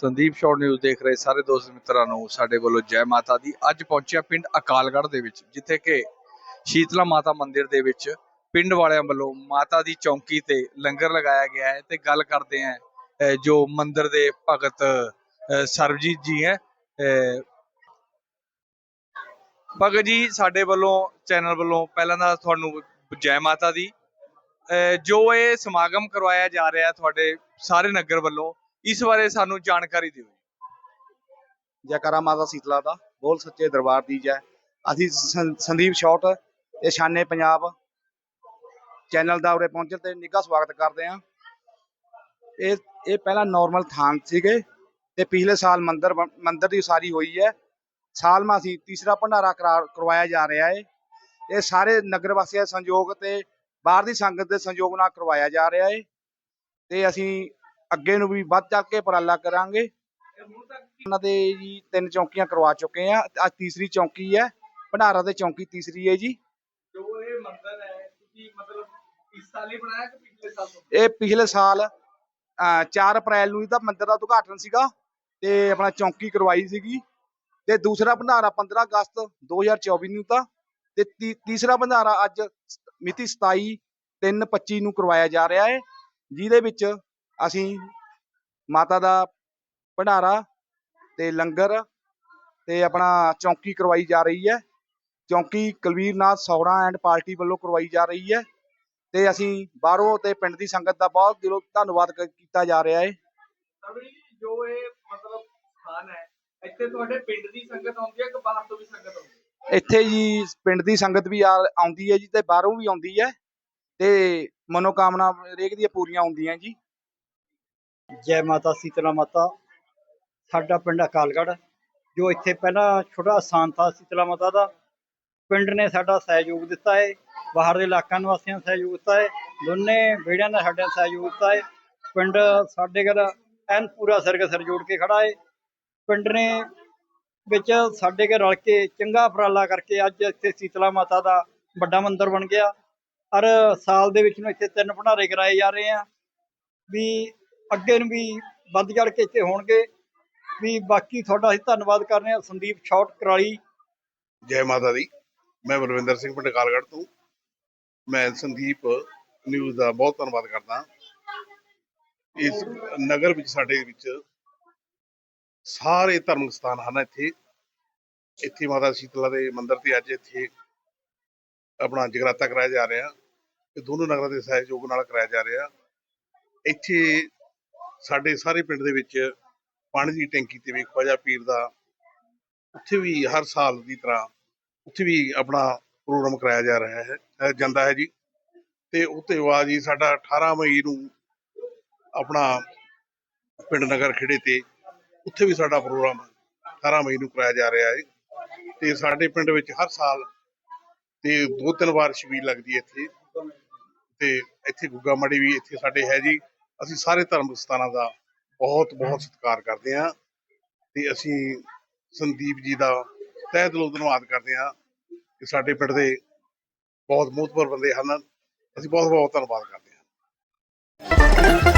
Sandeep short news ਦੇਖ ਰਹੇ ਸਾਰੇ ਦੋਸਤ ਮਿੱਤਰਾਂ ਨੂੰ ਸਾਡੇ ਵੱਲੋਂ ਜੈ ਮਾਤਾ ਦੀ। ਅੱਜ ਪਹੁੰਚਿਆ ਪਿੰਡ ਅਕਾਲਗੜ੍ਹ ਦੇ ਵਿੱਚ, ਜਿੱਥੇ ਕਿ ਸ਼ੀਤਲਾ ਮਾਤਾ ਮੰਦਿਰ ਦੇ ਵਿੱਚ ਪਿੰਡ ਵਾਲਿਆਂ ਵੱਲੋਂ ਮਾਤਾ ਦੀ ਚੌਂਕੀ ਤੇ ਲੰਗਰ ਲਗਾਇਆ ਗਿਆ ਹੈ ਤੇ ਗੱਲ ਕਰਦੇ ਹਾਂ ਜੋ ਮੰਦਿਰ ਦੇ ਭਗਤ ਸਰਬਜੀਤ ਜੀ ਹੈ। ਅਹ, ਭਗਤ ਜੀ, ਸਾਡੇ ਵੱਲੋਂ, ਚੈਨਲ ਵੱਲੋਂ ਪਹਿਲਾਂ ਦਾ ਤੁਹਾਨੂੰ ਜੈ ਮਾਤਾ ਦੀ, ਅਹ, ਜੋ ਇਹ ਸਮਾਗਮ ਕਰਵਾਇਆ ਜਾ ਰਿਹਾ ਤੁਹਾਡੇ ਸਾਰੇ ਨਗਰ ਵੱਲੋਂ ਇਸ ਬਾਰੇ ਸਾਨੂੰ ਜਾਣਕਾਰੀ ਦਿਓ ਜੈਕਾਰਾ ਮਾਤਾ ਸੀਤਲਾ ਦਾ, ਬੋਲ ਸੱਚੇ ਦਰਬਾਰ ਦੀ ਜੈ। ਅਸੀਂ ਸੰਦੀਪ ਸ਼ੌਟ ਇਹ ਸ਼ਾਨੇ ਪੰਜਾਬ ਚੈਨਲ ਦਾ ਉਰੇ ਪਹੁੰਚਣ ਤੇ ਨਿੱਘਾ ਸਵਾਗਤ ਕਰਦੇ ਹਾਂ। ਇਹ ਇਹ ਪਹਿਲਾਂ ਨਾਰਮਲ ਥਾਨ ਸੀਗੇ ਤੇ ਪਿਛਲੇ ਸਾਲ ਮੰਦਰ ਬਣ- ਮੰਦਿਰ ਦੀ ਉਸਾਰੀ ਹੋਈ ਹੈ। ਸਾਲ ਮਾ ਅਸੀਂ ਤੀਸਰਾ ਭੰਡਾਰਾ ਕਰਾ- ਕਰਵਾਇਆ ਜਾ ਰਿਹਾ ਹੈ। ਇਹ ਸਾਰੇ ਨਗਰ ਵਾਸੀਆਂ ਦੇ ਸੰਯੋਗ ਤੇ ਬਾਹਰ ਦੀ ਸੰਗਤ ਦੇ ਸੰਯੋਗ ਨਾਲ ਕਰਵਾਇਆ ਜਾ ਰਿਹਾ ਹੈ। ਤੇ ਅਸੀਂ ਅੱਗੇ ਨੂੰ ਵੀ ਵੱਧ ਚੱਲ ਕੇ ਉਪਰਾਲਾ ਕਰਾਂਗੇ। ਉਹਨਾਂ ਦੇ ਜੀ ਤਿੰਨ ਚੌਂਕੀਆਂ ਕਰਵਾ ਚੁੱਕੇ ਆ। ਅੱਜ ਤੀਸਰੀ ਚੌਂਕੀ ਹੈ। ਭੰਡਾਰਾ ਦੇ ਚੌਂਕੀ ਤੀਸਰੀ ਹੈ ਜੀ। ਜੋ ਇਹ ਮੰਦਿਰ ਹੈ ਤੁਸੀਂ ਮਤਲਬ ਇਸ ਸਾਲ ਹੀ ਬਣਾਇਆ ਕਿ ਪਿਛਲੇ ਸਾਲ ਤੋਂ? ਇਹ ਪਿਛਲੇ ਸਾਲ ਅਹ, 4 ਅਪ੍ਰੈਲ ਨੂੰ ਇਹਦਾ ਮੰਦਿਰ ਦਾ ਉਦਘਾਟਨ ਸੀਗਾ ਤੇ ਆਪਣਾ ਚੌਂਕੀ ਕਰਵਾਈ ਸੀਗੀ। ਤੇ ਦੂਸਰਾ ਭੰਡਾਰਾ 15 ਅਗਸਤ 2024 ਨੂੰ ਤਾਂ। ਤੇ ਤੀ- ਤੀਸਰਾ ਭੰਡਾਰਾ ਅੱਜ ਮਿਤੀ 27 3 25 ਨੂੰ ਕਰਵਾਇਆ ਜਾ ਰਿਹਾ ਹੈ। ਜਿਹਦੇ ਵਿੱਚ ਅਸੀਂ ਮਾਤਾ ਦਾ ਭੰਡਾਰਾ ਤੇ ਲੰਗਰ ਤੇ ਆਪਣਾ ਚੌਂਕੀ ਕਰਵਾਈ ਜਾ ਰਹੀ ਹੈ। ਚੌਂਕੀ ਕੁਲਵੀਰ ਨਾਥ ਸੌੜਾ ਐਂਡ ਪਾਰਟੀ ਵੱਲੋਂ ਕਰਵਾਈ ਜਾ ਰਹੀ ਹੈ ਤੇ ਅਸੀਂ ਬਾਹਰੋਂ ਤੇ ਪਿੰਡ ਦੀ ਸੰਗਤ ਦਾ ਬਹੁਤ ਦਿਲੋਂ ਧੰਨਵਾਦ ਕੀਤਾ ਜਾ ਰਿਹਾ ਹੈ। ਜੀ ਇਹ ਮਤਲਬ ਸਥਾਨ ਹੈ ਇੱਥੇ ਤੁਹਾਡੇ ਪਿੰਡ ਦੀ ਸੰਗਤ ਆਉਂਦੀ ਹੈ ਕਿ ਬਾਹਰ ਤੋਂ ਵੀ ਸੰਗਤ ਆਉਂਦੀ ਹੈ? ਇੱਥੇ ਜੀ ਪਿੰਡ ਦੀ ਸੰਗਤ ਵੀ ਆਉਂਦੀ ਹੈ ਜੀ ਤੇ ਬਾਹਰੋਂ ਵੀ ਆਉਂਦੀ ਹੈ ਤੇ ਮਨੋਕਾਮਨਾ ਹਰੇਕ ਦੀਆਂ ਪੂਰੀਆਂ ਹੁੰਦੀਆਂ ਜੀ। ਜੈ ਮਾਤਾ ਸੀਤਲਾ ਮਾਤਾ। ਸਾਡਾ ਪਿੰਡ ਅਕਾਲਗੜ੍ਹ ਜੋ ਇੱਥੇ ਪਹਿਲਾਂ ਛੋਟਾ ਸਥਾਨ ਥਾ ਸੀਤਲਾ ਮਾਤਾ ਦਾ। ਪਿੰਡ ਨੇ ਸਾਡਾ ਸਹਿਯੋਗ ਦਿੱਤਾ ਹੈ ਬਾਹਰ ਦੇ ਇਲਾਕਿਆਂ ਨਿਵਾਸੀਆਂ ਨੇ ਸਹਿਯੋਗ ਦਿੱਤਾ ਹੈ ਦੋਨੇ ਬੇੜਿਆਂ ਨੇ ਸਾਡਾ ਸਹਿਯੋਗ ਦਿੱਤਾ ਹੈ ਪਿੰਡ ਸਾਡੇ ਘਰ ਐਨ ਪੂਰਾ ਸਿਰ ਕੇ ਜੋੜ ਕੇ ਖੜਾ ਹੈ ਪਿੰਡ ਨੇ ਵਿੱਚ ਸਾਡੇ ਘਰ ਰਲ ਕੇ ਚੰਗਾ ਉਪਰਾਲਾ ਕਰਕੇ ਅੱਜ ਇੱਥੇ ਸੀਤਲਾ ਮਾਤਾ ਦਾ ਵੱਡਾ ਮੰਦਿਰ ਬਣ ਗਿਆ। ਹਰ ਸਾਲ ਦੇ ਵਿੱਚ ਨੂੰ ਇੱਥੇ ਤਿੰਨ ਭੰਡਾਰੇ ਕਰਾਏ ਜਾ ਰਹੇ ਆ। ਵੀ ਅੱਗੇ ਨੂੰ ਵੀ ਵੱਧ ਚੜ ਕੇ ਇੱਥੇ ਹੋਣਗੇ। ਵੀ ਬਾਕੀ ਤੁਹਾਡਾ ਅਸੀਂ ਧੰਨਵਾਦ ਕਰਨੇ ਆ ਸੰਦੀਪ ਸ਼ਾਰਟ ਕਰਾਲੀ। ਜੈ ਮਾਤਾ ਦੀ। ਮੈਂ ਬਲਵਿੰਦਰ ਸਿੰਘ ਪਿੰਡ ਤੋਂ। ਮੈਂ ਸੰਦੀਪ ਨਿਊਜ਼ ਦਾ ਬਹੁਤ ਧੰਨਵਾਦ ਕਰਦਾ। ਇਸ ਨਗਰ ਵਿੱਚ ਸਾਡੇ ਵਿੱਚ ਸਾਰੇ ਧਾਰਮਿਕ ਸਥਾਨ ਹਨ ਇੱਥੇ। ਇੱਥੇ ਮਾਤਾ ਸ਼ੀਤਲਾ ਦੇ ਮੰਦਿਰ ਤੇ ਅੱਜ ਇੱਥੇ ਆਪਣਾ ਜਗਰਾਤਾ ਕਰਾਇਆ ਜਾ ਰਿਹਾ। ਤੇ ਦੋਨੋਂ ਨਗਰਾਂ ਦੇ ਸਹਿਯੋਗ ਨਾਲ ਕਰਾਇਆ ਜਾ ਰਿਹਾ। ਇੱਥੇ ਸਾਡੇ ਸਾਰੇ ਪਿੰਡ ਦੇ ਵਿੱਚ ਪਾਣੀ ਦੀ ਟੈਂਕੀ ਤੇ ਵੀ ਖਵਾਜਾ ਪੀਰ ਦਾ ਉੱਥੇ ਵੀ ਹਰ ਸਾਲ ਦੀ ਤਰ੍ਹਾਂ ਉੱਥੇ ਵੀ ਆਪਣਾ ਪ੍ਰੋਗਰਾਮ ਕਰਾਇਆ ਜਾ ਰਿਹਾ ਹੈ ਜਾਂਦਾ ਹੈ ਜੀ। ਤੇ ਉੱਤੇ ਬਾਅਦ ਜੀ ਸਾਡਾ 18 ਮਈ ਨੂੰ ਆਪਣਾ ਪਿੰਡ ਨਗਰ ਖੇੜੇ ਤੇ ਉੱਥੇ ਵੀ ਸਾਡਾ ਪ੍ਰੋਗਰਾਮ 18 ਮਈ ਨੂੰ ਕਰਾਇਆ ਜਾ ਰਿਹਾ ਹੈ। ਤੇ ਸਾਡੇ ਪਿੰਡ ਵਿੱਚ ਹਰ ਸਾਲ ਤੇ ਦੋ ਤਿੰਨ ਵਾਰ ਛਬੀਲ ਲੱਗਦੀ ਹੈ ਇੱਥੇ। ਤੇ ਇੱਥੇ ਗੁੱਗਾ ਮੜੀ ਵੀ ਇੱਥੇ ਸਾਡੇ ਹੈ ਜੀ। ਅਸੀਂ ਸਾਰੇ ਧਰਮ ਸਥਾਨਾਂ ਦਾ ਬਹੁਤ ਬਹੁਤ ਸਤਿਕਾਰ ਕਰਦੇ ਹਾਂ ਤੇ ਅਸੀਂ ਸੰਦੀਪ ਜੀ ਦਾ ਤਹਿ ਦਿਲੋਂ ਧੰਨਵਾਦ ਕਰਦੇ ਹਾਂ ਕਿ ਸਾਡੇ ਪਿੰਡ ਦੇ ਬਹੁਤ ਮੋਹਤਬਰ ਬੰਦੇ ਹਨ। ਅਸੀਂ ਬਹੁਤ ਬਹੁਤ ਧੰਨਵਾਦ ਕਰਦੇ ਹਾਂ।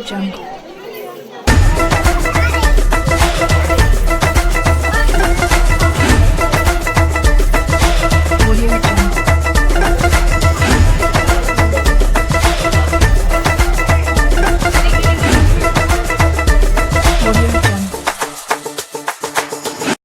Jungle.